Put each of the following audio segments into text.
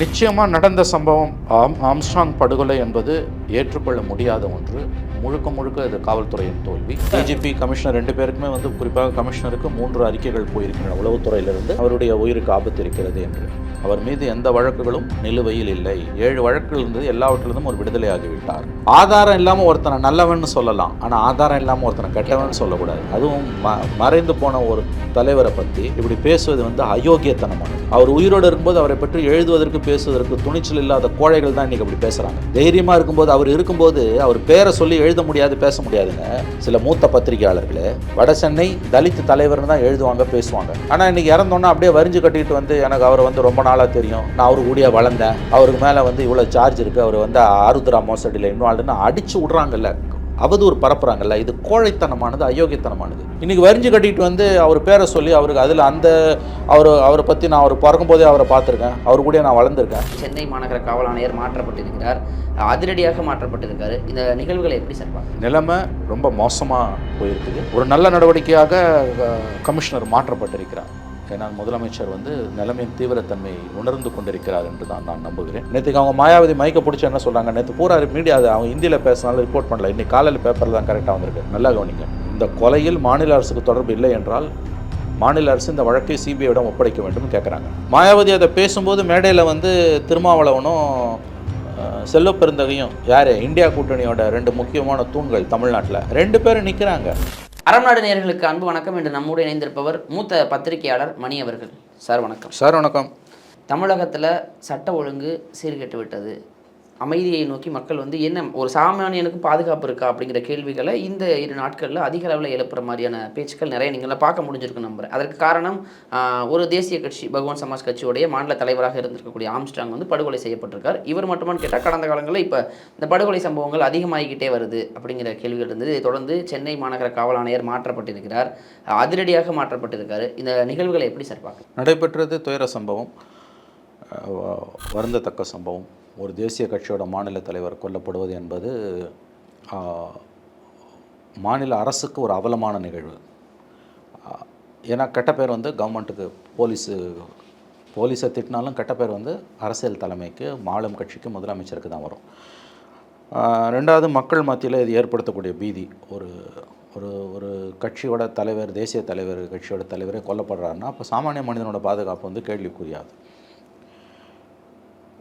நிச்சயமாக நடந்த சம்பவம் ஆம் ஆம்ஸ்ட்ராங் படுகொலை என்பது ஏற்றுக்கொள்ள முடியாத ஒன்று. முழுக்க முழுக்க இது காவல்துறையின் தோல்வி. டிஜிபி கமிஷனர் ரெண்டு பேருக்குமே வந்து குறிப்பாக கமிஷனருக்கு மூன்று அறிக்கைகள் போயிருக்கின்றன உளவுத்துறையிலிருந்து. அவருடைய உயிருக்கு ஆபத்து இருக்கிறது என்று. அவர் மீது எந்த வழக்குகளும் நிலுவையில் இல்லை. ஏழு வழக்குகள் இருந்தது எல்லாவற்றிலிருந்தும் ஒரு விடுதலை ஆகிவிட்டார். ஆதாரம் இல்லாமல் ஒருத்தனை நல்லவன்னு சொல்லலாம். ஆனால் ஆதாரம் இல்லாமல் ஒருத்தனை கெட்டவன் சொல்லக்கூடாது. அதுவும் ம மறைந்து போன ஒரு தலைவரை பற்றி இப்படி பேசுவது வந்து அயோக்கியத்தனமானது. அவர் உயிரோடு இருக்கும்போது அவரை பற்றி எழுதுவதற்கு பேசுவதற்கு துணிச்சல் இல்லாத கோழைகள் தான் இன்னைக்கு அப்படி பேசுகிறாங்க தைரியமாக இருக்கும்போது அவர் இருக்கும்போது அவர் பேரை சொல்லி எழுத முடியாது பேச முடியாதுங்க. சில மூத்த பத்திரிகையாளர்கள் வட சென்னை தலித் தலைவர்னு தான் எழுதுவாங்க பேசுவாங்க. ஆனால் இன்னைக்கு இறந்தோன்னா அப்படியே வரிஞ்சு கட்டிட்டு வந்து எனக்கு அவரை வந்து ரொம்ப நாளாக தெரியும். நான் அவரு கூடிய வளர்ந்தேன். அவருக்கு மேலே வந்து இவ்வளோ சார்ஜ் இருக்குது அவர் வந்து ஆருத்ரா மோசடியில் இன்வால்வ்னு அடிச்சு விட்றாங்கல்ல. அவதூறு பரப்புறாங்கல்ல இது கோழைத்தனமானது அயோக்கியத்தனமானது. இன்னைக்கு வரிஞ்சு கட்டிட்டு வந்து அவர் பேரை சொல்லி அவருக்கு அதில் அந்த அவர் அவரை பற்றி நான் அவர் பிறக்கும் போதே அவரை பார்த்துருக்கேன். அவர் கூட நான் வளர்ந்துருக்கேன். சென்னை மாநகர காவல் ஆணையர் மாற்றப்பட்டிருக்கிறார். அதிரடியாக மாற்றப்பட்டிருக்காரு. இந்த நிகழ்வுகளை எப்படி சார் நிலைமை ரொம்ப மோசமாக போயிருக்குது. ஒரு நல்ல நடவடிக்கையாக கமிஷனர் மாற்றப்பட்டிருக்கிறார். நான் முதலமைச்சர் வந்து நிலைமையின் தீவிரத்தன்மை உணர்ந்து கொண்டிருக்கிறார் என்று தான் நான் நம்புகிறேன். நேற்றுக்கு அவங்க மாயாவதி மயக்க பிடிச்ச என்ன சொல்கிறாங்க நேற்று பூரா மீடியா அது அவங்க ஹிந்தியில் பேசினாலும் ரிப்போர்ட் பண்ணல. இன்னைக்கு காலையில் பேப்பரில் தான் கரெக்டாக வந்திருக்கு. நல்லா கவனிங்க. இந்த கொலையில் மாநில அரசுக்கு தொடர்பு இல்லை என்றால் மாநில அரசு இந்த வழக்கை சிபிஐயிடம் ஒப்படைக்க வேண்டும் கேட்குறாங்க மாயாவதி அதை பேசும்போது மேடையில் வந்து திருமாவளவனும் அஹ், பெருந்தகையும் யார்? இந்தியா கூட்டணியோட ரெண்டு முக்கியமான தூண்கள் தமிழ்நாட்டில். ரெண்டு பேரும் நிற்கிறாங்க அறம்நாடு நேயர்களுக்கு அன்பு வணக்கம். என்று நம்மோடு இணைந்திருப்பவர் மூத்த பத்திரிகையாளர் மணி அவர்கள். சார் வணக்கம். சார் வணக்கம். தமிழகத்தில் சட்ட ஒழுங்கு சீர்கெட்டு விட்டது அமைதியை நோக்கி மக்கள் வந்து என்ன ஒரு சாமானியனுக்கு பாதுகாப்பு இருக்கா? அப்படிங்கிற கேள்விகளை இந்த இரு நாட்களில் அதிக அளவில் எழுப்புற மாதிரியான பேச்சுக்கள் நிறைய நீங்களாம் பார்க்க முடிஞ்சிருக்கு நம்புகிறேன் அதற்கு காரணம் ஒரு தேசிய கட்சி பகவான் சமாஜ் கட்சியுடைய மாநில தலைவராக இருந்திருக்கக்கூடிய ஆம்ஸ்டாங் வந்து படுகொலை செய்யப்பட்டிருக்கார். இவர் மட்டுமான்னு கேட்டால் கடந்த காலங்களில் இப்போ இந்த படுகொலை சம்பவங்கள் அதிகமாகிக்கிட்டே வருது அப்படிங்கிற கேள்விகள் இருந்தது. இதை தொடர்ந்து சென்னை மாநகர காவல் ஆணையர் மாற்றப்பட்டிருக்கிறார். அதிரடியாக மாற்றப்பட்டிருக்கார். இந்த நிகழ்வுகளை எப்படி சார் பார்க்க நடைபெற்றது துயர சம்பவம் வருந்தத்தக்க சம்பவம். ஒரு தேசிய கட்சியோட மாநில தலைவர் கொல்லப்படுவது என்பது மாநில அரசுக்கு ஒரு அவலமான நிகழ்வு. ஏன்னா கெட்ட பேர் வந்து கவர்மெண்ட்டுக்கு போலீஸு போலீஸை திட்டினாலும் கெட்ட பேர் வந்து அரசியல் தலைமைக்கு மாநிலம் கட்சிக்கு முதலமைச்சருக்கு தான் வரும். ரெண்டாவது மக்கள் மத்தியில் இது ஏற்படுத்தக்கூடிய பீதி. ஒரு ஒரு ஒரு கட்சியோட தலைவர் தேசிய தலைவர் கட்சியோட தலைவரே கொல்லப்படுறாருன்னா அப்போ சாமானிய மனிதனோட பாதுகாப்பு வந்து கேள்விக்குரியாது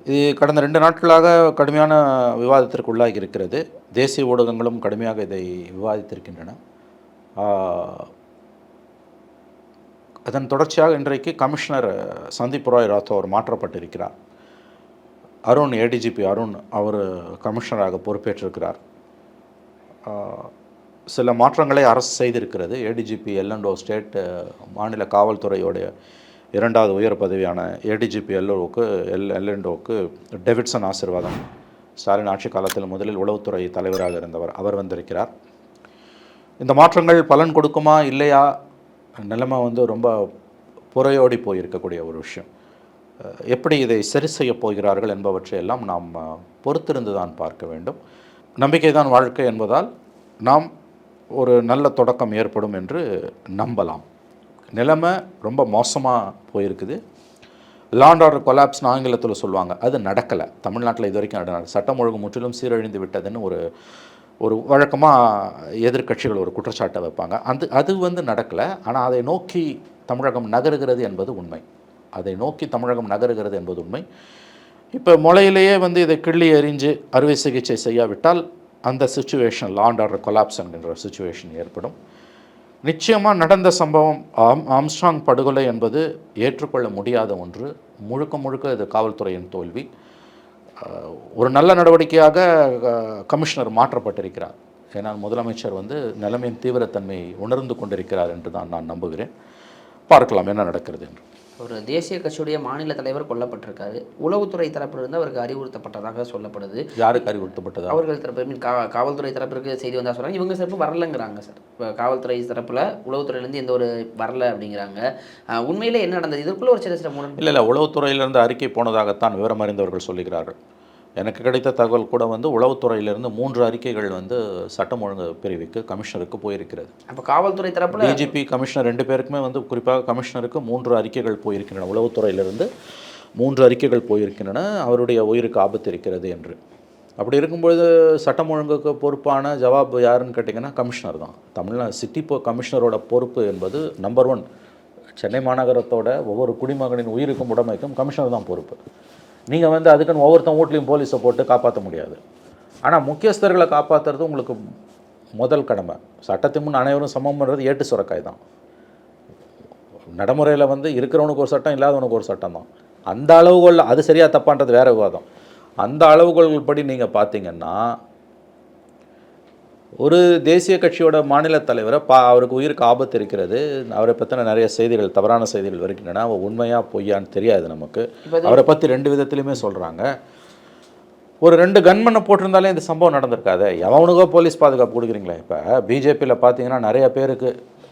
இது கடந்த ரெண்டு நாட்களாக கடுமையான விவாதத்திற்கு உள்ளாகி இருக்கிறது தேசிய ஊடகங்களும் கடுமையாக இதை விவாதித்திருக்கின்றன. அதன் தொடர்ச்சியாக இன்றைக்கு கமிஷனர் சந்தீப் ராய் ராத்தோர் மாற்றப்பட்டிருக்கிறார். அருண் ஏடிஜிபி அருண் அவர் கமிஷனராக பொறுப்பேற்றிருக்கிறார். சில மாற்றங்களை அரசு செய்திருக்கிறது. ஏடிஜிபி எல்லண்டோ ஸ்டேட் மாநில காவல்துறையோடைய இரண்டாவது உயர் பதவியான ஏடிஜிபி எல்ஓவுக்கு எல் எல்என்டோவுக்கு டெவிட்சன் ஆசிர்வாதம். ஸ்டாலின் ஆட்சி காலத்தில் முதலில் உளவுத்துறை தலைவராக இருந்தவர். அவர் வந்திருக்கிறார். இந்த மாற்றங்கள் பலன் கொடுக்குமா இல்லையா? நிலைமை வந்து ரொம்ப புறையோடி போயிருக்கக்கூடிய ஒரு விஷயம். எப்படி இதை சரி செய்ய போகிறார்கள் என்பவற்றை எல்லாம் நாம் பொறுத்திருந்து தான் பார்க்க வேண்டும். நம்பிக்கை தான் வாழ்க்கை என்பதால் நாம் ஒரு நல்ல தொடக்கம் ஏற்படும் என்று நம்பலாம். நிலைமை ரொம்ப மோசமாக போயிருக்குது. லாண்ட் ஆர்டர் கொலாப்ஸ்னு ஆங்கிலத்தில் சொல்லுவாங்க. அது நடக்கலை. தமிழ்நாட்டில் இது வரைக்கும் நடக்கல சட்டம் ஒழுங்கு முற்றிலும் சீரழிந்து விட்டதுன்னு ஒரு ஒரு வழக்கமாக எதிர்க்கட்சிகள் ஒரு குற்றச்சாட்டை வைப்பாங்க. அந்த அது வந்து நடக்கலை. ஆனால் அதை நோக்கி தமிழகம் நகருகிறது என்பது உண்மை. அதை நோக்கி தமிழகம் நகருகிறது என்பது உண்மை. இப்போ முளையிலேயே வந்து இதை கிள்ளி எறிஞ்சு அறுவை சிகிச்சை செய்யாவிட்டால் அந்த situation law and order collapse என்கின்ற சுச்சுவேஷன் ஏற்படும். நிச்சயமாக நடந்த சம்பவம் ஆம் ஆம்ஸ்ட்ராங் படுகொலை என்பது ஏற்றுக்கொள்ள முடியாத ஒன்று. முழுக்க முழுக்க இது காவல்துறையின் தோல்வி. ஒரு நல்ல நடவடிக்கையாக கமிஷனர் மாற்றப்பட்டிருக்கிறார். ஏன்னால் முதலமைச்சர் வந்து நிலைமையின் தீவிரத்தன்மையை உணர்ந்து கொண்டிருக்கிறார் என்று தான் நான் நம்புகிறேன். பார்க்கலாம் என்ன நடக்கிறது என்று. ஒரு தேசிய கட்சியுடைய மாநில தலைவர் கொல்லப்பட்டிருக்காரு. உளவுத்துறை தரப்பிலிருந்து அவருக்கு அறிவுறுத்தப்பட்டதாக சொல்லப்படுது. யாருக்கு அறிவுறுத்தப்பட்டதா? அவர்கள் தரப்பு கா- காவல்துறை தரப்பிற்கு செய்தி வந்தா சொல்றாங்க இவங்க தரப்பு வரலங்கிறாங்க சார். இப்போ காவல்துறை தரப்புல உளவுத்துறையிலேருந்து எந்த ஒரு வரல அப்படிங்கிறாங்க. உண்மையிலே என்ன நடந்தது? இதற்குள்ள ஒரு சில சில முரண் இல்லை இல்லை உளவுத்துறையிலிருந்து அறிக்கை போனதாகத்தான் விவரம் அறிந்தவர்கள் சொல்லுகிறார்கள். எனக்கு கிடைத்த தகவல் கூட வந்து உளவுத்துறையிலிருந்து மூன்று அறிக்கைகள் வந்து சட்டம் ஒழுங்கு பிரிவுக்கு கமிஷனருக்கு போயிருக்கிறது. அப்போ காவல்துறை தரப்புல டிஜிபி கமிஷனர் ரெண்டு பேருக்குமே வந்து குறிப்பாக கமிஷனருக்கு மூன்று அறிக்கைகள் போயிருக்கின்றன. உளவுத்துறையிலிருந்து மூன்று அறிக்கைகள் போயிருக்கின்றன. அவருடைய உயிருக்கு ஆபத்து இருக்கிறது என்று. அப்படி இருக்கும்பொழுது சட்டம் ஒழுங்குக்கு பொறுப்பான ஜவாப் யாருன்னு கேட்டிங்கன்னா கமிஷனர் தான். தமிழ்நா சிட்டி போ கமிஷனரோட பொறுப்பு என்பது நம்பர் ஒன் சென்னை மாநகரத்தோட ஒவ்வொரு குடிமகனின் உயிருக்கும் உடைமைக்கும் கமிஷனர் தான் பொறுப்பு. நீங்கள் வந்து அதுக்குன்னு ஒவ்வொருத்தன் வீட்லேயும் போலீஸை போட்டு காப்பாற்ற முடியாது. ஆனால் முக்கியஸ்தர்களை காப்பாற்றுறது உங்களுக்கு முதல் கடமை. சட்டத்தின் முன் அனைவரும் சமம்ன்றது ஏட்டு சுரக்காய் தான். நடைமுறையில் வந்து இருக்கிறவனுக்கு ஒரு சட்டம் இல்லாதவனுக்கு ஒரு சட்டம் தான். அந்த அளவுகோல் அது சரியாக தப்பான்றது வேறு விவாதம். அந்த அளவுகோல்கள் படி நீங்கள் பார்த்தீங்கன்னா ஒரு தேசிய கட்சியோட மாநில தலைவரை பா அவருக்கு உயிருக்கு ஆபத்து இருக்கிறது. அவரை பற்றின நிறைய செய்திகள் தவறான செய்திகள் வருகின்றன. அவ உண்மையா பொய்யான்னு தெரியாது நமக்கு. அவரை பற்றி ரெண்டு விதத்துலையுமே சொல்கிறாங்க ஒரு ரெண்டு கன்மனை போட்டிருந்தாலே இந்த சம்பவம் நடந்திருக்காது. எவனுக்கோ போலீஸ் பாதுகாப்பு கொடுக்குறீங்களே இப்போ? பிஜேபியில் பார்த்தீங்கன்னா நிறைய பேருக்கு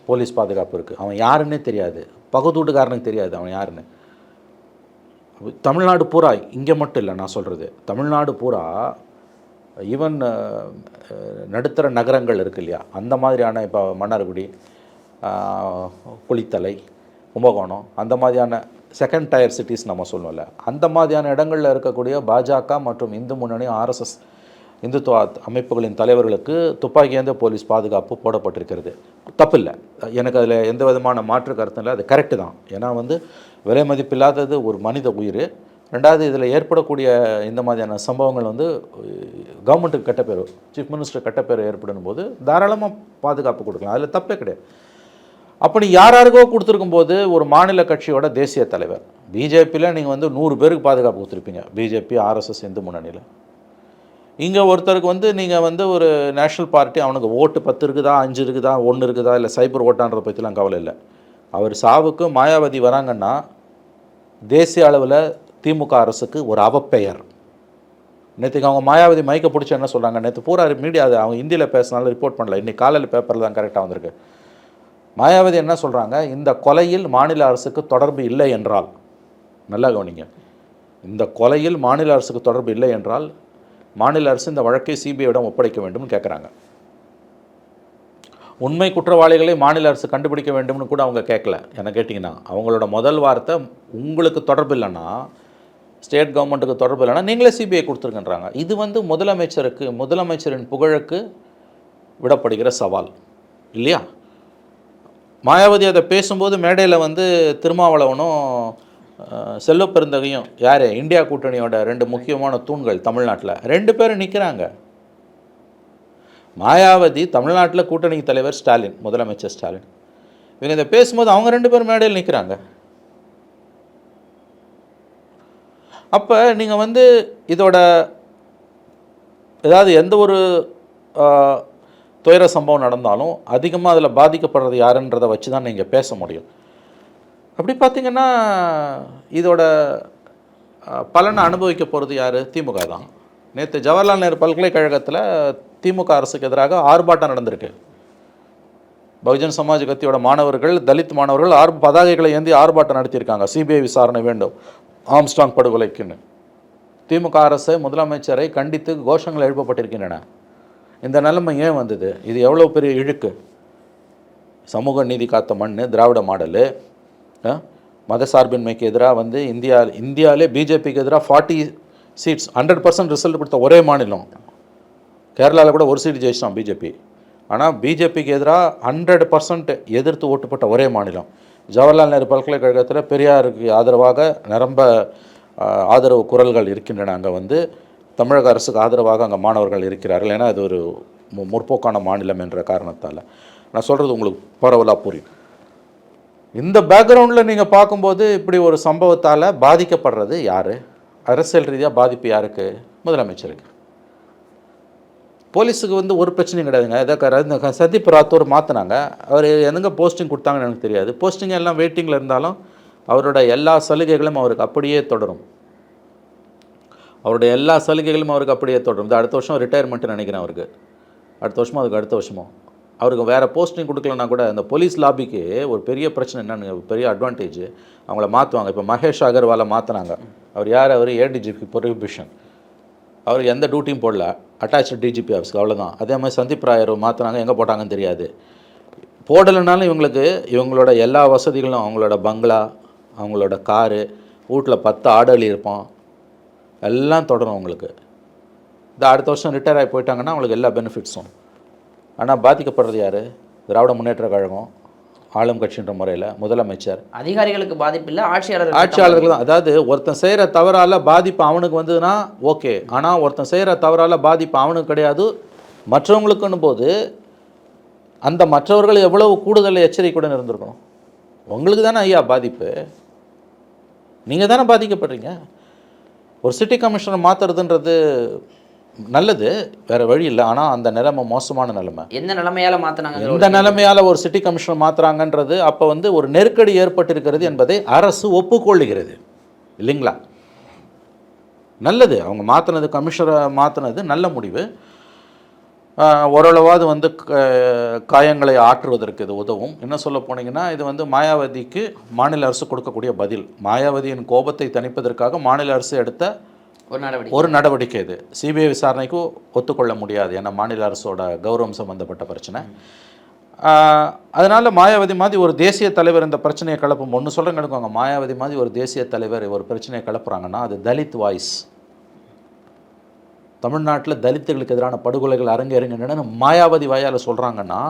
போலீஸ் பாதுகாப்பு இருக்குது அவன் யாருன்னே தெரியாது. பகுத்து வீட்டுக்காரனுக்கு தெரியாது அவன் யாருன்னு. தமிழ்நாடு பூரா இங்கே மட்டும் இல்லை நான் சொல்கிறது தமிழ்நாடு பூரா ஈவன் uh, uh, நடுத்தர நகரங்கள் இருக்கு இல்லையா? அந்த மாதிரியான இப்போ மன்னார்குடி குளித்தலை கும்பகோணம் அந்த மாதிரியான செகண்ட் டயர் சிட்டிஸ் நம்ம சொல்லுவோம்ல. அந்த மாதிரியான இடங்களில் இருக்கக்கூடிய பாஜக மற்றும் இந்து முன்னணி ஆர்எஸ்எஸ் இந்துத்துவ அமைப்புகளின் தலைவர்களுக்கு துப்பாக்கியேந்த போலீஸ் பாதுகாப்பு போடப்பட்டிருக்கிறது. தப்பில்லை. எனக்கு அதில் எந்த விதமான மாற்று கருத்தும் இல்லை. அது கரெக்டு தான். ஏன்னா வந்து விலை மதிப்பில்லாதது ஒரு மனித உயிர். ரெண்டாவது இதில் ஏற்படக்கூடிய இந்த மாதிரியான சம்பவங்கள் வந்து கவர்மெண்ட்டுக்கு கட்டப்பேர் சீஃப் மினிஸ்டர் கட்டப்பேர் ஏற்படும் போது தாராளமாக பாதுகாப்பு கொடுக்கலாம். அதில் தப்பே கிடையாது. அப்படி யார் யாருக்கோ கொடுத்துருக்கும் போது ஒரு மாநில கட்சியோட தேசிய தலைவர் பிஜேபியில் நீங்கள் வந்து நூறு பேருக்கு பாதுகாப்பு கொடுத்துருப்பீங்க. பிஜேபி ஆர்எஸ்எஸ் இந்து முன்னணியில். இங்கே ஒருத்தருக்கு வந்து நீங்கள் வந்து ஒரு நேஷ்னல் பார்ட்டி அவனுக்கு ஓட்டு பத்து இருக்குதா அஞ்சு இருக்குதா ஒன்று இருக்குதா இல்லை சைபர் ஓட்டான்றதை பற்றிலாம் கவலை இல்லை. அவர் சாவுக்கு மாயாவதி வராங்கன்னா தேசிய அளவில் திமுக அரசுக்கு ஒரு அவப்பெயர். நேற்றுக்கு அவங்க மாயாவதி மைக்க பிடிச்சி என்ன சொல்கிறாங்க நேற்று பூரா மீடியா அது அவங்க ஹிந்தியில் பேசினாலும் ரிப்போர்ட் பண்ணல. இன்னைக்கு காலையில் பேப்பரில் தான் கரெக்டாக வந்திருக்கு. மாயாவதி என்ன சொல்கிறாங்க இந்த கொலையில் மாநில அரசுக்கு தொடர்பு இல்லை என்றால் நல்லா கவனிங்க. இந்த கொலையில் மாநில அரசுக்கு தொடர்பு இல்லை என்றால் மாநில அரசு இந்த வழக்கை சிபிஐயிடம் ஒப்படைக்க வேண்டும்னு கேட்குறாங்க உண்மை குற்றவாளிகளை மாநில அரசு கண்டுபிடிக்க வேண்டும்னு கூட அவங்க கேட்கல என்ன கேட்டிங்கன்னா அவங்களோட முதல் வார்த்தை உங்களுக்கு தொடர்பு இல்லைன்னா ஸ்டேட் கவர்மெண்ட்டுக்கு தொடர்பு இல்லைனா நீங்களே சிபிஐ கொடுத்துருங்கன்றாங்க. இது வந்து முதலமைச்சருக்கு முதலமைச்சரின் புகழுக்கு விடப்படுகிற சவால். இல்லையா? மாயாவதி அதை பேசும்போது மேடையில் வந்து திருமாவளவனும் அஹ், செல்வ பெருந்தகையும் யார்? இந்தியா கூட்டணியோட ரெண்டு முக்கியமான தூண்கள் தமிழ்நாட்டில். ரெண்டு பேரும் நிற்கிறாங்க மாயாவதி தமிழ்நாட்டில் கூட்டணி தலைவர் ஸ்டாலின் முதலமைச்சர் ஸ்டாலின். இவங்க இதை பேசும்போது அவங்க ரெண்டு பேரும் மேடையில் நிற்கிறாங்க அப்போ நீங்கள் வந்து இதோட ஏதாவது எந்த ஒரு துயர சம்பவம் நடந்தாலும் அதிகமாக அதில் பாதிக்கப்படுறது யாருன்றதை வச்சு தான் நீங்கள் பேச முடியும். அப்படி பார்த்தீங்கன்னா இதோட பலனை அனுபவிக்க போகிறது யார்? திமுக தான். நேற்று ஜவஹர்லால் நேரு பல்கலைக்கழகத்தில் திமுக அரசுக்கு எதிராக ஆர்ப்பாட்டம் நடந்திருக்கு. பகுஜன் சமாஜ் கட்சியோட மாணவர்கள் தலித் மாணவர்கள் ஆர் பதாகைகளை ஏந்தி ஆர்ப்பாட்டம் நடத்தியிருக்காங்க. சிபிஐ விசாரணை வேண்டும். ஆம்ஸ்டாங் படுகொலைக்குன்னு. திமுக அரசு முதலமைச்சரை கண்டித்து கோஷங்கள் எழுப்பப்பட்டிருக்கின்றன. இந்த நிலைமை ஏன் வந்தது? இது எவ்வளோ பெரிய இழுக்கு? சமூக நீதி காத்த மண் திராவிட மாடலு மதசார்பின்மைக்கு எதிராக வந்து இந்தியா இந்தியாவிலே பிஜேபிக்கு எதிராக forty seats hundred percent result கொடுத்த ஒரே மாநிலம். கேரளாவில் கூட ஒரு சீட் ஜெயிச்சிட்டான் பிஜேபி. ஆனால் பிஜேபிக்கு எதிராக ஹண்ட்ரட் பர்சன்ட் எதிர்த்து ஓட்டுப்பட்ட ஒரே மாநிலம். ஜவஹர்லால் நேரு பல்கலைக்கழகத்தில் பெரியாருக்கு ஆதரவாக நிரம்ப ஆதரவு குரல்கள் இருக்கின்றன. அங்கே வந்து தமிழக அரசுக்கு ஆதரவாக அங்கே மாணவர்கள் இருக்கிறார்கள். ஏன்னா அது ஒரு மு- முற்போக்கான மாநிலம் என்ற காரணத்தால். நான் சொல்கிறது உங்களுக்கு பரவலாக புரியும். இந்த பேக்ரவுண்டில் நீங்கள் பார்க்கும்போது இப்படி ஒரு சம்பவத்தால் பாதிக்கப்படுறது யார்? அரசியல் ரீதியாக பாதிப்பு யாருக்கு? முதலமைச்சருக்கு. போலீஸுக்கு வந்து ஒரு பிரச்சனையும் கிடையாதுங்க. இதை க- சந்தீப் ராத்தோர் மாற்றினாங்க அவர் எதுங்க போஸ்டிங் கொடுத்தாங்கன்னு எனக்கு தெரியாது. போஸ்டிங் எல்லாம் வெயிட்டிங்கில் இருந்தாலும் அவரோட எல்லா சலுகைகளும் அவருக்கு அப்படியே தொடரும். அவருடைய எல்லா சலுகைகளும் அவருக்கு அப்படியே தொடரும். இது அடுத்த வருஷம் ரிட்டையர்மெண்ட் நினைக்கிறேன் அவருக்கு. அடுத்த வருஷமோ அதுக்கு அடுத்த வருஷமோ. அவருக்கு வேறு போஸ்டிங் கொடுக்கலன்னா கூட அந்த போலீஸ் லாபிக்கு ஒரு பெரிய பிரச்சனை என்னன்னு பெரிய அட்வான்டேஜ் அவங்கள மாற்றுவாங்க இப்போ மகேஷ் அகர்வாலை மாற்றினாங்க அவர் யார்? அவர் ஏடிஜிபி ப்ரொஹிபிஷன் அவர் எந்த டியூட்டியும் போடல. அட்டாச்சு டிஜிபி ஆஃபீஸ்க்கு அவ்வளோதான் அதே மாதிரி சந்தீப் ராயர் மாற்றினாங்க எங்கே போட்டாங்கன்னு தெரியாது. போடலைனாலும் இவங்களுக்கு இவங்களோட எல்லா வசதிகளும் அவங்களோட பங்களா அவங்களோட காரு வீட்டில் பத்து ஆடலி இருப்போம் எல்லாம் தொடரும் உங்களுக்கு இந்த அடுத்த வருஷம் ரிட்டையர் ஆகி போயிட்டாங்கன்னா அவங்களுக்கு எல்லா பெனிஃபிட்ஸும் ஆனால் பாதிக்கப்படுறது யார்? திராவிட முன்னேற்ற கழகம். ஆளும் கட்சின்ற முறையில் முதலமைச்சர். அதிகாரிகளுக்கு பாதிப்பு இல்லை ஆட்சியாளர்கள் ஆட்சியாளர்கள் தான். அதாவது ஒருத்தன் செய்கிற தவறால் பாதிப்பு அவனுக்கு வந்ததுன்னா ஓகே. ஆனால் ஒருத்தன் செய்கிற தவறால் பாதிப்பு அவனுக்கு கிடையாது. மற்றவங்களுக்குன்னும் போது அந்த மற்றவர்கள் எவ்வளவு கூடுதல் எச்சரிக்கையுடன் இருந்திருக்கணும்? உங்களுக்கு தானே ஐயா பாதிப்பு? நீங்கள் தானே பாதிக்கப்படுறீங்க? ஒரு சிட்டி கமிஷனர் மாற்றுறதுன்றது நல்லது வேறு வழி இல்லை. ஆனால் அந்த நிலைமை மோசமான நிலைமை. எந்த நிலைமையால மாத்தினாங்க இந்த நிலைமையால ஒரு சிட்டி கமிஷனர் மாத்துறாங்கன்றது அப்போ வந்து ஒரு நெருக்கடி ஏற்பட்டிருக்கிறது என்பதை அரசு ஒப்புக்கொள்ளுகிறது. இல்லைங்களா? நல்லது. அவங்க மாற்றினது கமிஷனரை மாற்றினது நல்ல முடிவு. ஓரளவாவது வந்து காயங்களை ஆற்றுவதற்கு இது உதவும். என்ன சொல்ல போனீங்கன்னா இது வந்து மாயாவதிக்கு மாநில அரசு கொடுக்கக்கூடிய பதில். மாயாவதியின் கோபத்தை தணிப்பதற்காக மாநில அரசு எடுத்த ஒரு நடவடிக்கை. ஒரு நடவடிக்கை இது. சிபிஐ விசாரணைக்கு ஒத்துக்கொள்ள முடியாது ஏன்னா மாநில அரசோட கௌரவம் சம்பந்தப்பட்ட பிரச்சனை. அதனால் மாயாவதி மாதிரி ஒரு தேசிய தலைவர் இந்த பிரச்சனையை கிளப்பும். ஒன்று சொல்கிறேங்க எடுக்கோங்க மாயாவதி மாதிரி ஒரு தேசிய தலைவர் ஒரு பிரச்சனையை கிளப்புறாங்கன்னா அது தலித் வாய்ஸ். தமிழ்நாட்டில் தலித்துகளுக்கு எதிரான படுகொலைகள் அரங்கேறுங்கன்னு மாயாவதி வாயால் சொல்கிறாங்கன்னா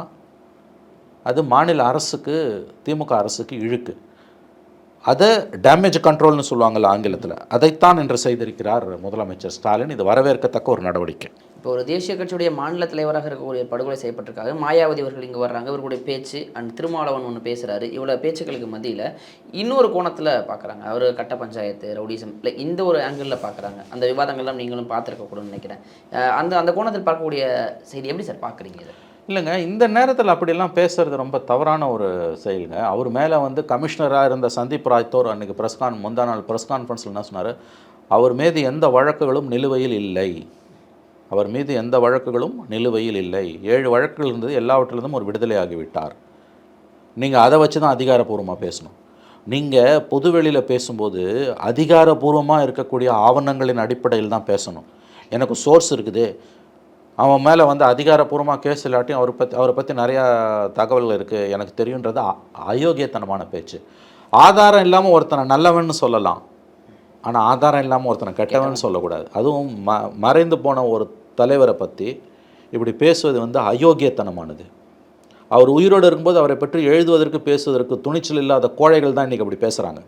அது மாநில அரசுக்கு திமுக அரசுக்கு இழுக்கு. அதை டேமேஜ் கண்ட்ரோல்னு சொல்லுவாங்கள்ல ஆங்கிலத்தில். அதைத்தான் என்று செய்திருக்கிறார் முதலமைச்சர் ஸ்டாலின். இது வரவேற்கத்தக்க ஒரு நடவடிக்கை. இப்போ ஒரு தேசிய கட்சியுடைய மாநில தலைவராக இருக்கக்கூடிய படுகொலை செய்யப்பட்டிருக்காங்க. மாயாவதி அவர்கள் இங்கே வர்றாங்க. இவர்களுடைய பேச்சு அண்ட் திருமாவளவன் ஒன்று பேசுகிறாரு இவ்வளோ பேச்சுக்களுக்கு மத்தியில் இன்னொரு கோணத்தில் பார்க்குறாங்க அவர் கட்ட பஞ்சாயத்து ரவுடிசம் இல்லை இந்த ஒரு ஆங்கிளில் பார்க்குறாங்க அந்த விவாதங்கள்லாம் நீங்களும் பார்த்துருக்கக்கூடாதுன்னு நினைக்கிறேன். அந்த அந்த கோணத்தில் பார்க்கக்கூடிய செய்தி எப்படி சார் பார்க்குறீங்க இதை? இல்லைங்க இந்த நேரத்தில் அப்படிலாம் பேசுறது ரொம்ப தவறான ஒரு செயலுங்க. அவர் மேலே வந்து கமிஷனராக இருந்த சந்தீப் ராய்த்தோர் அன்றைக்கி ப்ரெஸ் கான் முந்தா நாள் ப்ரெஸ் கான்ஃபரன்ஸில் என்ன சொன்னார்? அவர் மீது எந்த வழக்குகளும் நிலுவையில் இல்லை. அவர் மீது எந்த வழக்குகளும் நிலுவையில் இல்லை. ஏழு வழக்குகள் இருந்தது எல்லாவற்றிலிருந்தும் ஒரு விடுதலை ஆகிவிட்டார். நீங்கள் அதை வச்சு தான் அதிகாரப்பூர்வமாக பேசணும். நீங்கள் பொதுவெளியில் பேசும்போது அதிகாரப்பூர்வமாக இருக்கக்கூடிய ஆவணங்களின் அடிப்படையில் தான் பேசணும். எனக்கு சோர்ஸ் இருக்குது. அவன் மேலே வந்து அதிகாரப்பூர்வமாக கேஸ் இல்லாட்டியும் அவரை பற்றி அவரை பற்றி நிறையா தகவல்கள் இருக்குது எனக்கு தெரியுன்றது அயோக்கியத்தனமான பேச்சு. ஆதாரம் இல்லாமல் ஒருத்தனை நல்லவன்னு சொல்லலாம். ஆனால் ஆதாரம் இல்லாமல் ஒருத்தனை கெட்டவன் சொல்லக்கூடாது. அதுவும் ம மறைந்து போன ஒரு தலைவரை பற்றி இப்படி பேசுவது வந்து அயோக்கியத்தனமானது. அவர் உயிரோடு இருக்கும்போது அவரை பற்றி எழுதுவதற்கு பேசுவதற்கு துணிச்சல் இல்லாத கோழைகள் தான் இன்றைக்கி அப்படி பேசுகிறாங்க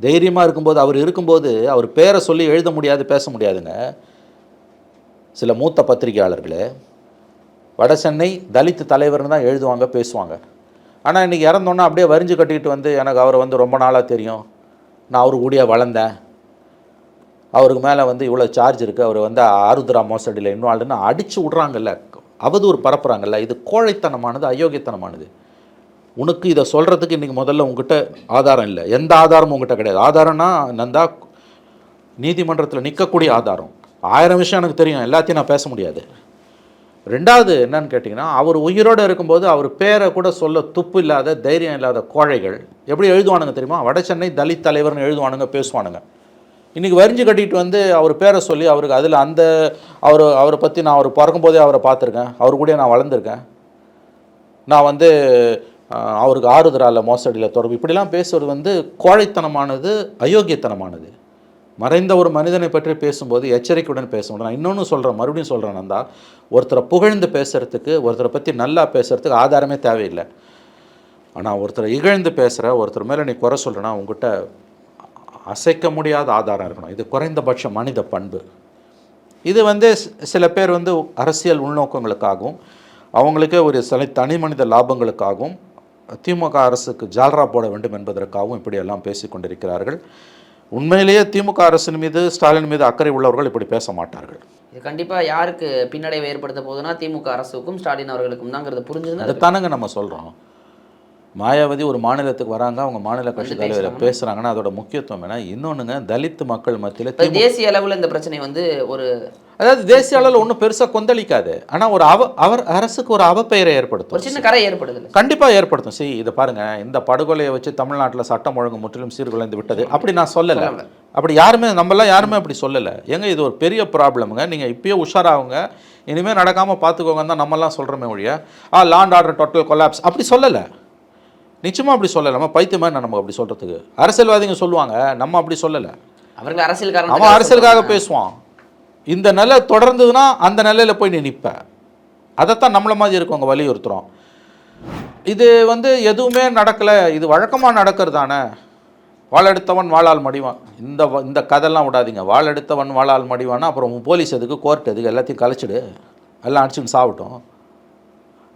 தைரியமாக இருக்கும்போது அவர் இருக்கும்போது அவர் பேரை சொல்லி எழுத முடியாது பேச முடியாதுங்க. சில மூத்த பத்திரிகையாளர்களே வட சென்னை தலித் தலைவர்னு தான் எழுதுவாங்க பேசுவாங்க. ஆனால் இன்றைக்கி இறந்தோன்னா அப்படியே வரிஞ்சு கட்டிக்கிட்டு வந்து எனக்கு அவரை வந்து ரொம்ப நாளாக தெரியும். நான் அவரு கூடிய வளர்ந்தேன். அவருக்கு மேலே வந்து இவ்வளோ சார்ஜ் இருக்குது அவர் வந்து ஆருத்ரா மோசடியில் இன்வால்வ்டுன்னு அடித்து விட்றாங்கல்ல. அவதூறு பரப்புகிறாங்கல்ல இது கோழைத்தனமானது அயோக்கியத்தனமானது. உனக்கு இதை சொல்கிறதுக்கு இன்றைக்கி முதல்ல உங்ககிட்ட ஆதாரம் இல்லை. எந்த ஆதாரமும் உங்ககிட்ட கிடையாது. ஆதாரம்னா நந்தா நீதிமன்றத்தில் நிற்கக்கூடிய ஆதாரம். ஆயிரம் விஷயம் எனக்கு தெரியும் எல்லாத்தையும் நான் பேச முடியாது. ரெண்டாவது என்னன்னு கேட்டிங்கன்னா அவர் உயிரோடு இருக்கும்போது அவர் பேரை கூட சொல்ல துப்பு இல்லாத தைரியம் இல்லாத கோழைகள் எப்படி எழுதுவானுங்க தெரியுமா? வட சென்னை தலித் தலைவர்னு எழுதுவானுங்க பேசுவானுங்க. இன்றைக்கி வரிஞ்சு கட்டிட்டு வந்து அவர் பேரை சொல்லி அவருக்கு அதில் அந்த அவர் அவரை பற்றி நான் அவர் பிறக்கும்போதே அவரை பார்த்துருக்கேன். அவர் கூட நான் வளர்ந்துருக்கேன். நான் வந்து அவருக்கு ஆறுதலால் மோசடியில் தொடர்பு. இப்படிலாம் பேசுவது வந்து கோழைத்தனமானது அயோக்கியத்தனமானது. மறைந்த ஒரு மனிதனை பற்றி பேசும்போது எச்சரிக்கையுடன் பேசணும் நான் இன்னொன்று சொல்கிறேன் மறுபடியும் சொல்கிறேன் நந்தா ஒருத்தரை புகழ்ந்து பேசுகிறதுக்கு ஒருத்தரை பற்றி நல்லா பேசுகிறதுக்கு ஆதாரமே தேவையில்லை. ஆனால் ஒருத்தரை இகழ்ந்து பேசுகிற ஒருத்தர் மேலே நீ குறை சொல்கிறேன்னா உங்ககிட்ட அசைக்க முடியாத ஆதாரம் இருக்கணும். இது குறைந்தபட்ச மனித பண்பு. இது வந்து சில பேர் வந்து அரசியல் உள்நோக்கங்களுக்காகவும் அவங்களுக்கே ஒரு சில தனி மனித லாபங்களுக்காகவும் திமுக அரசுக்கு ஜால்ரா போட வேண்டும் என்பதற்காகவும் இப்படியெல்லாம் பேசிக் கொண்டிருக்கிறார்கள். உண்மையிலேயே திமுக அரசின் மீது ஸ்டாலின் மீது அக்கறை உள்ளவர்கள் இப்படி பேச மாட்டார்கள். இது கண்டிப்பாக யாருக்கு பின்னடைவை ஏற்படுத்த போகுதுன்னா திமுக அரசுக்கும் ஸ்டாலின் அவர்களுக்கும் தாங்கிறத புரிஞ்சுதுன்னா அதைத்தானங்க நம்ம சொல்கிறோம் மாயாவதி ஒரு மாநிலத்துக்கு வராங்க அவங்க மாநில கட்சி தலைவரை. பேசுகிறாங்கன்னா அதோட முக்கியத்துவம் என்ன? இன்னொன்றுங்க தலித் மக்கள் மத்தியில் தேசிய அளவில் இந்த பிரச்சனை வந்து ஒரு அதாவது தேசிய அளவில் ஒன்றும் பெருசாக கொந்தளிக்காது. ஆனால் ஒரு அவ அவர் அரசுக்கு ஒரு அவப்பெயரை ஒரு ஏற்படுத்தும் சின்ன கரை ஏற்படுது கண்டிப்பாக ஏற்படுத்தும். சரி இதை பாருங்க. இந்த படுகொலையை வச்சு தமிழ்நாட்டில் சட்டம் ஒழுங்கு முற்றிலும் சீர்குலைந்து விட்டது. அப்படி நான் சொல்லலை. சொல்லல. அப்படி யாருமே நம்மளாம் யாருமே அப்படி சொல்லலை. ஏங்க இது ஒரு பெரிய ப்ராப்ளமுங்க. நீங்கள் இப்பயே உஷாராகுங்க இனிமேல் நடக்காமல் பார்த்துக்கோங்கன்னு தான் நம்மலாம் சொல்கிறோமே ஒழிய. ஆ law and order total collapse அப்படி சொல்லலை. நிச்சயமாக அப்படி சொல்லலாமா பைத்தியமாக என்ன நம்ம அப்படி சொல்கிறதுக்கு அரசியல்வாதிங்க சொல்லுவாங்க நம்ம அப்படி சொல்லலை. அவர்கள் அரசியல் காரணம் அவன் அரசியலுக்காக பேசுவான். இந்த நிலை தொடர்ந்ததுன்னா அந்த நிலையில போய் நீ நிற்ப அதைத்தான் நம்மள மாதிரி இருக்கவங்க வலியுறுத்துறோம். இது வந்து எதுவுமே நடக்கலை. இது வழக்கமாக நடக்கிறது தானே வாழெடுத்தவன் வாழால் மடிவான். இந்த இந்த கதைலாம் விடாதீங்க. வாழெடுத்தவன் வாழால் மடிவான்னா அப்புறம் போலீஸ் எதுக்கு கோர்ட் எதுக்கு எல்லாத்தையும் கலைச்சிடு. எல்லாம் அடிச்சுன்னு சாவட்டும்.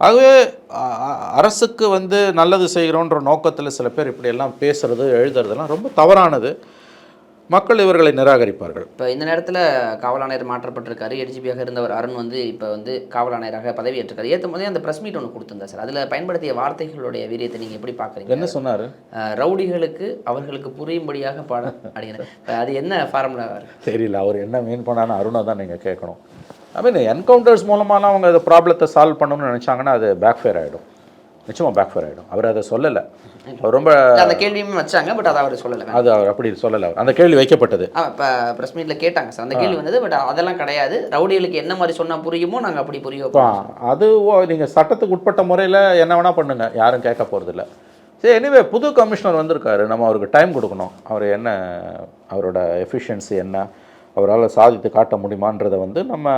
ஆகவே அரசுக்கு வந்து நல்லது செய்கிறோன்ற நோக்கத்தில் சில பேர் இப்படியெல்லாம் பேசுறது எழுதுறதெல்லாம் ரொம்ப தவறானது. மக்கள் இவர்களை நிராகரிப்பார்கள். இப்போ இந்த நேரத்தில் காவல் ஆணையர் மாற்றப்பட்டிருக்காரு. ஏடிஜிபியாக இருந்தவர் அருண் வந்து இப்போ வந்து காவல் ஆணையராக பதவி ஏற்றிருக்காரு ஏற்றும் போதே அந்த ப்ரெஸ் மீட் ஒன்று கொடுத்திருந்தா சார். அதில் பயன்படுத்திய வார்த்தைகளுடைய வீரியத்தை நீங்கள் எப்படி பார்க்குறீங்க என்ன சொன்னார்? ரவுடிகளுக்கு அவர்களுக்கு புரியும்படியாக பாடம் அப்படிங்கிற இப்ப அது என்ன ஃபார்முலா தெரியல. அவர் என்ன மீன் பண்ணான்னு அருணை தான் நீங்கள் கேட்கணும் ஐ மீன் என்கவுண்டர்ஸ் மூலமாலாம் அவங்க அந்த ப்ராப்ளத்தை சால்வ் பண்ணணும்னு நினச்சாங்கன்னா அது பேக் ஃபயர் ஆகிடும் நிச்சயமாக பேக் ஃபயர் ஆகிடும் அவர் அதை சொல்லலை. அவர் ரொம்ப அந்த கேள்வியுமே வச்சாங்க பட் அதை அவர் சொல்லலை. அது அவர் அப்படி சொல்லலை. அவர். அந்த கேள்வி வைக்கப்பட்டது. இப்போ ப்ரெஸ் மீட்டில் கேட்டாங்க சார். அந்த கேள்வி வந்தது பட் அதெல்லாம் கிடையாது. ரவுடிகளுக்கு என்ன மாதிரி சொன்னால் புரியுமோ நாங்கள் அப்படி புரிய இப்போ வைப்போம் அது நீங்கள் சட்டத்துக்கு உட்பட்ட முறையில் என்ன வேணால் பண்ணுங்க. யாரும் கேட்க போகிறதில்ல சரி எனிவே புது கமிஷனர் வந்திருக்காரு. நம்ம அவருக்கு டைம் கொடுக்கணும். அவர் என்ன அவரோட எஃபிஷியன்சி என்ன? அவரால் சாதித்து காட்ட முடியுமான்றதை வந்து நம்ம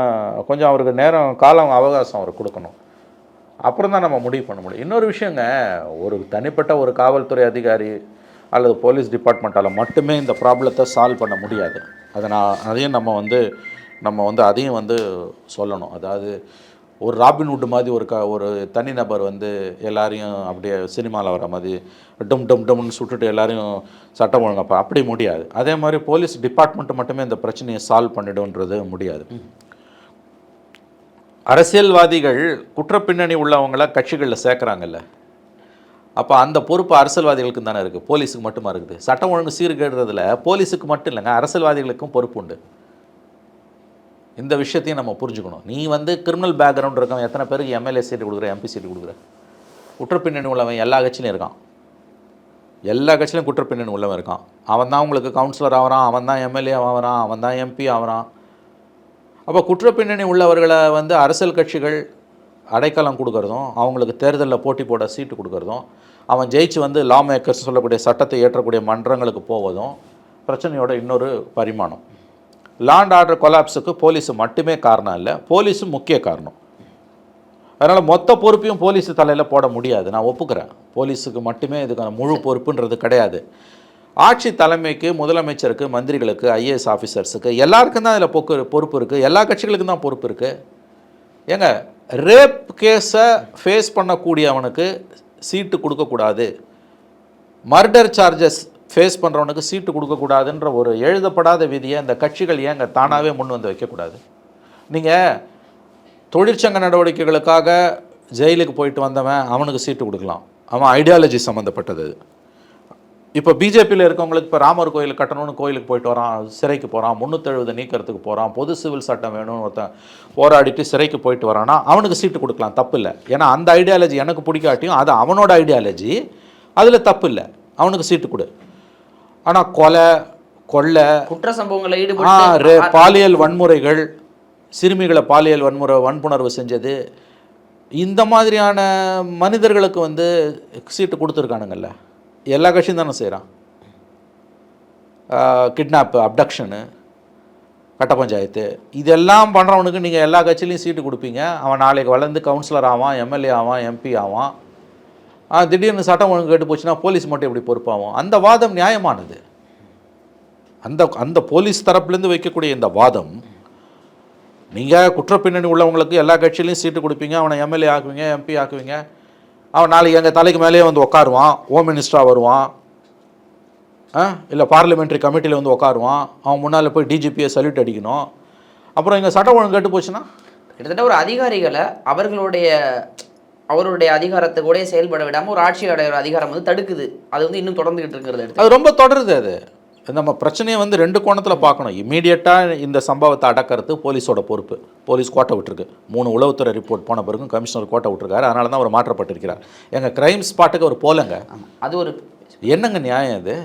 கொஞ்சம் அவருக்கு நேரம் காலம் அவகாசம் அவருக்கு கொடுக்கணும். அப்புறம் தான் நம்ம முடிவு பண்ண முடியும். இன்னொரு விஷயங்க ஒரு தனிப்பட்ட ஒரு காவல்துறை அதிகாரி அல்லது போலீஸ் டிபார்ட்மெண்ட்டால் மட்டுமே இந்த ப்ராப்ளத்தை சால்வ் பண்ண முடியாது. அதை நான் அதையும் நம்ம வந்து நம்ம வந்து அதையும் வந்து சொல்லணும். அதாவது ஒரு ராபின்வுட் மாதிரி ஒரு க ஒரு தனிநபர் வந்து எல்லாரையும் அப்படியே சினிமாவில் வர மாதிரி டும் டும் டம்னு சுட்டுட்டு எல்லாரையும் சட்டம் ஒழுங்கப்பா அப்படி முடியாது. அதே மாதிரி போலீஸ் டிபார்ட்மெண்ட் மட்டுமே இந்த பிரச்சனையை சால்வ் பண்ணிடுன்றது முடியாது. அரசியல்வாதிகள் குற்றப்பின்னணி உள்ளவங்கள கட்சிகளில் சேர்க்குறாங்கல்ல. அப்போ அந்த பொறுப்பு அரசியல்வாதிகளுக்கு தானே இருக்குது போலீஸுக்கு மட்டுமா இருக்குது? சட்டம் ஒழுங்கு சீர்கேடுறதுல போலீஸுக்கு மட்டும் இல்லைங்க அரசியல்வாதிகளுக்கும் பொறுப்பு உண்டு. இந்த விஷயத்தையும் நம்ம புரிஞ்சுக்கணும். நீ வந்து கிரிமினல் பேக்ரவுண்ட் இருக்கவன் எத்தனை பேருக்கு எம்எல்ஏ சீட்டு கொடுக்குற எம்பி சீட்டு கொடுக்குற? குற்றப்பின்னணி உள்ளவன் எல்லா கட்சியிலும் இருக்கான். எல்லா கட்சியிலும் குற்றப்பின்னணி உள்ளவன் இருக்கான். அவன் தான் உங்களுக்கு கவுன்சிலர் ஆகிறான் அவன் தான் எம்எல்ஏ ஆகிறான் அவன் தான் எம்பி ஆகிறான் அப்போ குற்றப்பின்னணி உள்ளவர்களை வந்து அரசியல் கட்சிகள் அடைக்கலம் கொடுக்கறதும் அவங்களுக்கு தேர்தலில் போட்டி போட சீட்டு கொடுக்கறதும் அவன் ஜெயிச்சு வந்து லா மேக்கர்ஸ் சொல்லக்கூடிய சட்டத்தை ஏற்றக்கூடிய மன்றங்களுக்கு போவதும் பிரச்சனையோட இன்னொரு பரிமாணம். லாண்ட் ஆர்டர் கொலாப்ஸுக்கு போலீஸ் மட்டுமே காரணம் இல்லை போலீஸும் முக்கிய காரணம். அதனால் மொத்த பொறுப்பையும் போலீஸ் தலையில் போட முடியாது. நான் ஒப்புக்கிறேன். போலீஸுக்கு மட்டுமே இதுக்கான முழு பொறுப்புன்றது கிடையாது. ஆட்சி தலைமைக்கு முதலமைச்சருக்கு மந்திரிகளுக்கு ஐஏஎஸ் ஆஃபீஸர்ஸுக்கு எல்லாருக்கும் தான் இதில் பொக்கு பொறுப்பு இருக்குது எல்லா கட்சிகளுக்கும் தான் பொறுப்பு இருக்குது ஏங்க ரேப் கேஸை ஃபேஸ் பண்ணக்கூடியவனுக்கு சீட்டு கொடுக்கக்கூடாது. மர்டர் சார்ஜஸ் ஃபேஸ் பண்ணுறவனுக்கு சீட்டு கொடுக்கக்கூடாதுன்ற ஒரு எழுதப்படாத விதியை இந்த கட்சிகள் ஏங்க தானாகவே முன் வந்து வைக்கக்கூடாது? நீங்கள் தொழிற்சங்க நடவடிக்கைகளுக்காக ஜெயிலுக்கு போயிட்டு வந்தவன் அவனுக்கு சீட்டு கொடுக்கலாம். அவன் ஐடியாலஜி சம்மந்தப்பட்டது இப்போ பிஜேபியில் இருக்கவங்களுக்கு இப்போ ராமர் கோயில் கட்டணும்னு கோயிலுக்கு போயிட்டு வரான் சிறைக்கு போகிறான் முந்நூற்றெழுபது நீக்கிறதுக்கு போகிறான் பொது சிவில் சட்டம் வேணும்னு ஒருத்தன் போராடிட்டு சிறைக்கு போயிட்டு வரானா அவனுக்கு சீட்டு கொடுக்கலாம் தப்பு இல்லை ஏன்னா அந்த ஐடியாலஜி எனக்கு பிடிக்காட்டியும் அது அவனோட ஐடியாலஜி அதில் தப்பு இல்லை அவனுக்கு சீட்டு கொடு. ஆனால் கொலை கொள்ளை குற்ற சம்பவங்களை ஈடுபட்டு பாலியல் வன்முறைகள் சிறுமிகளை பாலியல் வன்முறை வன்புணர்வு செஞ்சது. இந்த மாதிரியான மனிதர்களுக்கு வந்து சீட்டு கொடுத்துருக்கானுங்கல்ல. எல்லா கட்சியும் தானே செய்கிறான் கிட்னாப்பு அப்டக்ஷனு கட்ட பஞ்சாயத்து. இதெல்லாம் பண்ணுறவனுக்கு நீங்கள் எல்லா கட்சியிலையும் சீட்டு கொடுப்பீங்க. அவன் நாளைக்கு வளர்ந்து கவுன்சிலர் ஆவான் எம்எல்ஏ ஆவான் எம்பி ஆவான். திடீர்னு சட்டம் ஒழுங்கு கெட்டு போச்சுன்னா போலீஸ் மட்டும் எப்படி பொறுப்பாகும்? அந்த வாதம் நியாயமானது. அந்த அந்த போலீஸ் தரப்புலேருந்து வைக்கக்கூடிய இந்த வாதம் நீங்கள் குற்றப்பின்னணி உள்ளவங்களுக்கு எல்லா கட்சியிலையும் சீட்டு கொடுப்பீங்க அவனை எம்எல்ஏ ஆக்குவீங்க எம்பி ஆக்குவீங்க. அவன் நாளைக்கு எங்கள் தலைக்கு மேலேயே வந்து உட்காருவான் ஹோம் மினிஸ்டராக வருவான். இல்லை பார்லிமெண்ட்ரி கமிட்டியில் வந்து உட்காருவான் அவன் முன்னால் போய் டிஜிபியை சல்யூட் அடிக்கணும். அப்புறம் இங்கே சட்டம் ஒழுங்கு கெட்டு போச்சுன்னா? கிட்டத்தட்ட ஒரு அதிகாரிகளை அவர்களுடைய அவருடைய அதிகாரத்தை கூட செயல்பட விடாம ஒரு ஆட்சி அடைகிற அதிகாரம் வந்து தடுக்குது. அது வந்து இன்னும் தொடர்ந்துகிட்டு இருக்கிறது அது ரொம்ப தொடருது அது. நம்ம பிரச்சனையை வந்து ரெண்டு கோணத்தில் பார்க்கணும். இமீடியட்டாக இந்த சம்பவத்தை அடக்கிறது போலீஸோட பொறுப்பு. போலீஸ் கோட்டை விட்டுருக்கு. மூணு உளவுத்துறை ரிப்போர்ட் போன பிறகும் கமிஷனர் கோட்டை விட்டுருக்காரு. அதனால தான் அவர் மாற்றப்பட்டிருக்கிறார். எங்கள் கிரைம் ஸ்பாட்டுக்கு அவர் போலங்க. அது ஒரு என்னங்க நியாயம் இது?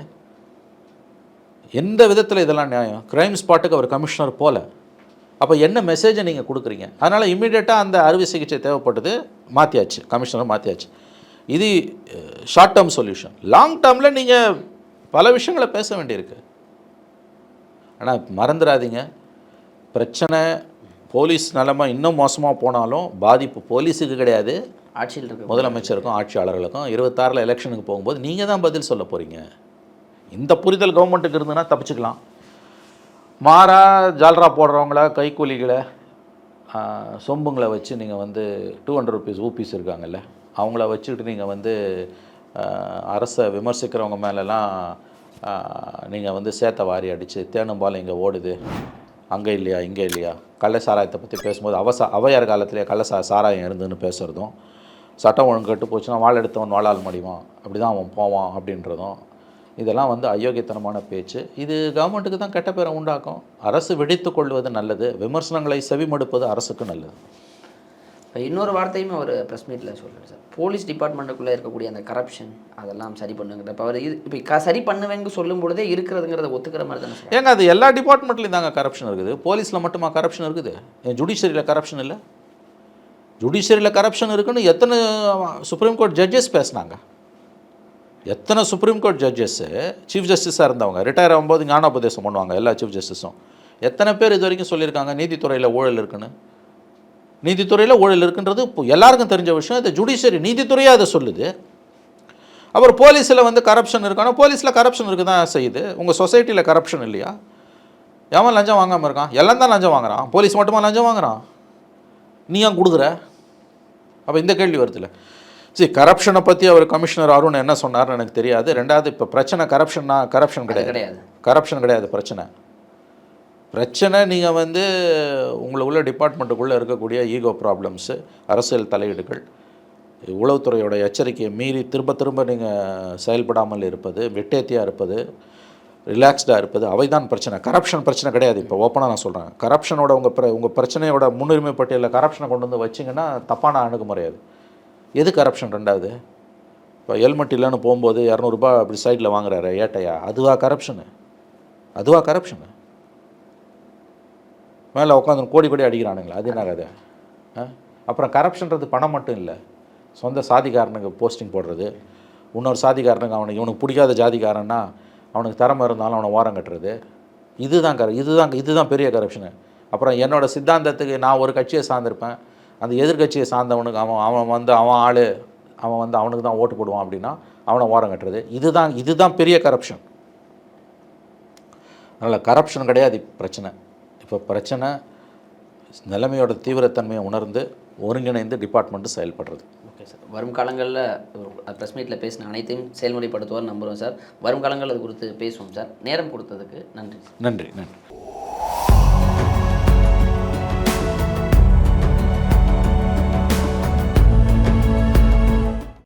எந்த விதத்தில் இதெல்லாம் நியாயம்? கிரைம் ஸ்பாட்டுக்கு அவர் கமிஷனர் போல. அப்போ என்ன மெசேஜை நீங்கள் கொடுக்குறீங்க? அதனால் இமீடியட்டாக அந்த அறுவை சிகிச்சை தேவைப்பட்டது மாற்றியாச்சு கமிஷனர் மாற்றியாச்சு இது ஷார்ட் டேர்ம் சொல்யூஷன் லாங் டேர்மில் நீங்கள் பல விஷயங்களை பேச வேண்டியிருக்கு. ஆனால் மறந்துடாதீங்க பிரச்சனை போலீஸ் நிலைமை இன்னும் மோசமாக போனாலும் பாதிப்பு போலீஸுக்கு கிடையாது. ஆட்சியில் இருக்க முதலமைச்சருக்கும் ஆட்சியாளர்களுக்கும் இருபத்தாறில் எலெக்ஷனுக்கு போகும்போது நீங்கள் தான் பதில் சொல்ல போகிறீங்க இந்த புரிதல் கவர்மெண்ட்டுக்கு இருந்ததுன்னா தப்பிச்சுக்கலாம். மாறா ஜால்ரா போடுறவங்கள கைக்கூலிகளை சொம்புங்களை வச்சு நீங்கள் வந்து டூ ஹண்ட்ரட் ருபீஸ் ஊபீஸ் இருக்காங்கல்ல அவங்கள வச்சுக்கிட்டு நீங்கள் வந்து அரசை விமர்சிக்கிறவங்க மேலெலாம் நீங்கள் வந்து சேத்த வாரி அடித்து தேனும்பால் இங்கே ஓடுது அங்கே இல்லையா இங்கே இல்லையா? கள்ள சாராயத்தை பற்றி பேசும்போது அவச அவையார் காலத்திலே கள்ள சா சாராயம் இருந்துன்னு பேசுகிறதும் சட்டம் ஒழுங்கு கட்டு போச்சுன்னா வாள் எடுத்தவன் வாழால் முடியுமா அப்படி தான் அவன் போவான் அப்படின்றதும் இதெல்லாம் வந்து அயோக்கியத்தனமான பேச்சு. இது கவர்மெண்ட்டுக்கு தான் கெட்ட பேரை உண்டாக்கும். அரசு வெடித்து கொள்வது நல்லது. விமர்சனங்களை செவிமடுப்பது அரசுக்கு நல்லது. இன்னொரு வார்த்தையுமே அவர் ப்ரெஸ் மீட்டில் சொல்கிறார் சார். போலீஸ் டிபார்ட்மெண்ட்டுக்குள்ளே இருக்கக்கூடிய அந்த கரப்ஷன் அதெல்லாம் சரி பண்ணுங்கிற இப்போ அவர் இது இப்போ க சரி பண்ணுவேங்க சொல்லும் பொழுதே இருக்கிறதுங்கிறத ஒத்துக்கிற மாதிரி தானே ஏங்க அது எல்லா டிபார்ட்மெண்ட்லையும் தாங்க கரப்ஷன் இருக்குது. போலீஸில் மட்டுமா கரப்ஷன் இருக்குது? ஏன் ஜுடிஷியரியில் கரப்ஷன் இல்லை? ஜுடிஷியரியில் கரப்ஷன் இருக்குன்னு எத்தனை சுப்ரீம் கோர்ட் ஜட்ஜஸ் பேசுனாங்க? எத்தனை சுப்ரீம் கோர்ட் ஜட்ஜஸ்ஸு சீஃப் ஜஸ்டிஸாக இருந்தவங்க ரிட்டையர் ஆகும்போது ஞானோபதேசம் பண்ணுவாங்க எல்லா சீஃப் ஜஸ்டிஸும் எத்தனை பேர் இது வரைக்கும் சொல்லியிருக்காங்க நீதித்துறையில் ஊழல் இருக்குன்னு? நீதித்துறையில் ஊழல் இருக்குன்றது இப்போ எல்லாருக்கும் தெரிஞ்ச விஷயம் இது ஜுடிஷியரி நீதித்துறையாக அதை சொல்லுது. அப்புறம் போலீஸில் வந்து கரப்ஷன் இருக்கானா? போலீஸில் கரப்ஷன் இருக்கு தான் செய்யுது? உங்கள் சொசைட்டியில் கரப்ஷன் இல்லையா? எவன் லஞ்சம் வாங்காமல் இருக்கான்? எல்லாம் தான் லஞ்சம் வாங்குறான். போலீஸ் மட்டுமா லஞ்சம் வாங்குறான்? நீ ஏன் கொடுக்குற? அப்போ இந்த கேள்வி வருதுல்ல. சரி கரப்ஷனை பற்றி அவர் கமிஷனர் அருண் என்ன சொன்னார்னு எனக்கு தெரியாது. ரெண்டாவது இப்போ பிரச்சனை கரப்ஷன்னா கரப்ஷன் கிடையாது. கிடையாது. கரப்ஷன் கிடையாது பிரச்சனை. பிரச்சனை நீங்கள் வந்து உங்களுக்குள்ள டிபார்ட்மெண்ட்டுக்குள்ளே இருக்கக்கூடிய ஈகோ ப்ராப்ளம்ஸு அரசியல் தலையீடுகள் உளவுத்துறையோட எச்சரிக்கையை மீறி திரும்ப திரும்ப நீங்கள் செயல்படாமல் இருப்பது வெட்டேத்தியாக இருப்பது ரிலாக்ஸ்டாக இருப்பது அவை தான் பிரச்சனை. கரப்ஷன் பிரச்சனை கிடையாது. இப்போ ஓப்பனாக நான் சொல்கிறேன் கரப்ஷனோட உங்கள் பிர உங்கள் பிரச்சனையோட முன்னுரிமை பட்டியலில் கரப்ஷனை கொண்டு வந்து வச்சிங்கன்னா தப்பான அணுகுமுறை அது. எது கரப்ஷன் ரெண்டாவது? இப்போ ஹெல்மெட் இல்லைன்னு போகும்போது இரநூறுபா அப்படி சைடில் வாங்குறாரு ஏட்டையா? அதுவா கரப்ஷனு அதுவா கரப்ஷனு மேலே உட்காந்து கோடி கோடி அடிக்கிறானுங்களா? அது என்ன கதை ஆ? அப்புறம் கரப்ஷன்றது பணம் மட்டும் இல்லை. சொந்த சாதிக்காரனுக்கு போஸ்டிங் போடுறது. இன்னொரு சாதிக்காரனுக்கு அவனுக்கு இவனுக்கு பிடிக்காத ஜாதிக்காரன்னா அவனுக்கு திறமை இருந்தாலும் அவனை ஓரம் கட்டுறது. இதுதான் கர இதுதான் இதுதான் பெரிய கரப்ஷனு அப்புறம் என்னோட சித்தாந்தத்துக்கு நான் ஒரு கட்சியை சார்ந்திருப்பேன். அந்த எதிர்க்கட்சியை சார்ந்தவனுக்கு அவன் அவன் வந்து அவன் ஆள் அவன் வந்து அவனுக்கு தான் ஓட்டு போடுவான் அப்படின்னா அவனை ஓரம் கட்டுறது. இதுதான் இதுதான் பெரிய கரப்ஷன் அதனால் கரப்ஷன் கிடையாது பிரச்சனை. இப்போ பிரச்சனை நிலைமையோட தீவிரத்தன்மையை உணர்ந்து ஒருங்கிணைந்து டிபார்ட்மெண்ட்டு செயல்படுறது. ஓகே சார் வரும் காலங்களில் ப்ரெஸ் மீட்டில் பேசின அனைத்தையும் செயல்முறைப்படுத்துவார் நம்புகிறோம் சார் வரும் காலங்களில் அது குறித்து பேசுவோம் சார் நேரம் கொடுத்ததுக்கு நன்றி நன்றி நன்றி.